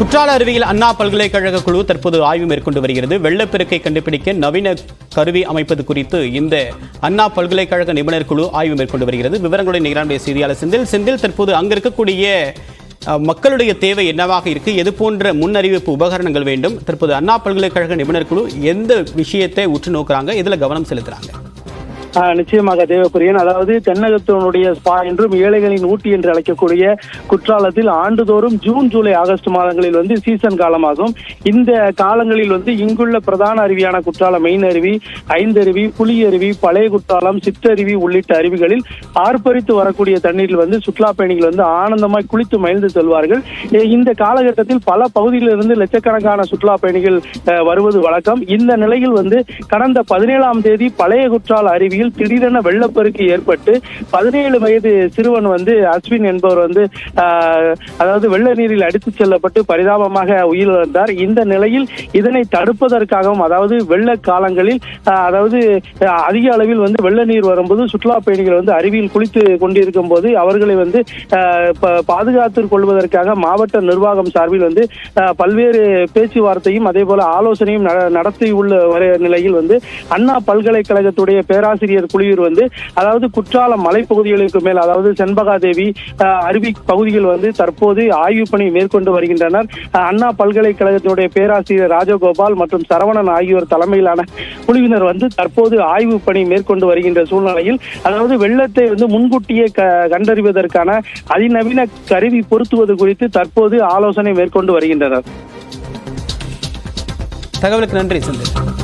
குற்றால அருவியில் அண்ணா பல்கலைக்கழக குழு தற்போது ஆய்வு மேற்கொண்டு வருகிறது. வெள்ளப்பெருக்கை கண்டுபிடிக்க நவீன கருவி அமைப்பது குறித்து இந்த அண்ணா பல்கலைக்கழக நிபுணர் குழு ஆய்வு மேற்கொண்டு வருகிறது. விவரங்களுடன் நிகரானுடைய செய்தியாளர் செந்தில். செந்தில் தற்போது அங்கு இருக்கக்கூடிய மக்களுடைய தேவை என்னவாக இருக்கு? எது போன்ற முன்னறிவிப்பு உபகரணங்கள் வேண்டும்? தற்போது அண்ணா பல்கலைக்கழக நிபுணர் குழு எந்த விஷயத்தை உற்று நோக்குறாங்க? இதில் கவனம் செலுத்துறாங்க? நிச்சயமாக தேவப்பிரியன். அதாவது தென்னகத்தினுடைய ஸ்பா என்றும் ஏழைகளின் ஊட்டி என்று அழைக்கக்கூடிய குற்றாலத்தில் ஆண்டுதோறும் ஜூன் ஜூலை ஆகஸ்ட் மாதங்களில் வந்து சீசன் காலமாகும். இந்த காலங்களில் வந்து இங்குள்ள பிரதான அருவியான குற்றாலம் மெயின் அருவி ஐந்தருவி புலி அருவி பழைய குற்றாலம் சிற்றருவி உள்ளிட்ட அருவிகளில் ஆர்ப்பரித்து வரக்கூடிய தண்ணீரில் வந்து சுற்றுலா பயணிகள் வந்து ஆனந்தமாய் குளித்து மகிழ்ந்து செல்வார்கள். இந்த காலகட்டத்தில் பல பகுதிகளிலிருந்து லட்சக்கணக்கான சுற்றுலா பயணிகள் அஹ், வருவது வழக்கம். இந்த நிலையில் வந்து கடந்த பதினேழாம் தேதி பழைய குற்றால அருவி பகுதியில் திடீரென வெள்ளப்பெருக்கு ஏற்பட்டு பதினேழு வயது சிறுவன் வந்து அஸ்வின் என்பவர் வந்து அதாவது வெள்ள நீரில் அடித்துச் செல்லப்பட்டு பரிதாபமாக உயிரிழந்தார். இந்த நிலையில் இதனை தடுப்பதற்காகவும் அதாவது வெள்ள காலங்களில் அதாவது அதிக அளவில் வந்து வெள்ள நீர் வரும்போது சுற்றுலா பயணிகள் வந்து அருவியில் குளித்து கொண்டிருக்கும் போது அவர்களை வந்து ஆஹ், பாதுகாத்துக் கொள்வதற்காக மாவட்ட நிர்வாகம் சார்பில் வந்து பல்வேறு பேச்சுவார்த்தையும் அதே போல ஆலோசனையும் நடத்தி உள்ள நிலையில் வந்து அண்ணா பல்கலைக்கழகத்துடைய பேராசிரியர் குழுவினர் வந்து அதாவது குற்றாலம் மலைப்பகுதிகளுக்கு மேல் அதாவது செண்பகாதேவி அருவி பகுதிகள் வந்து தற்போது ஆய்வு பணி மேற்கொண்டு வருகின்றனர். அண்ணா பல்கலைக்கழகத்தினுடைய பேராசிரியர் ராஜகோபால் மற்றும் சரவணன் ஆகியோர் தலைமையிலான குழுவினர் வந்து தற்போது ஆய்வு பணி மேற்கொண்டு வருகின்ற சூழ்நிலையில் அதாவது வெள்ளத்தை வந்து முன்கூட்டியே கண்டறிவதற்கான அதிநவீன கருவி பொருத்துவது குறித்து தற்போது ஆலோசனை மேற்கொண்டு வருகின்றனர். தகவலுக்கு நன்றி செந்தில்.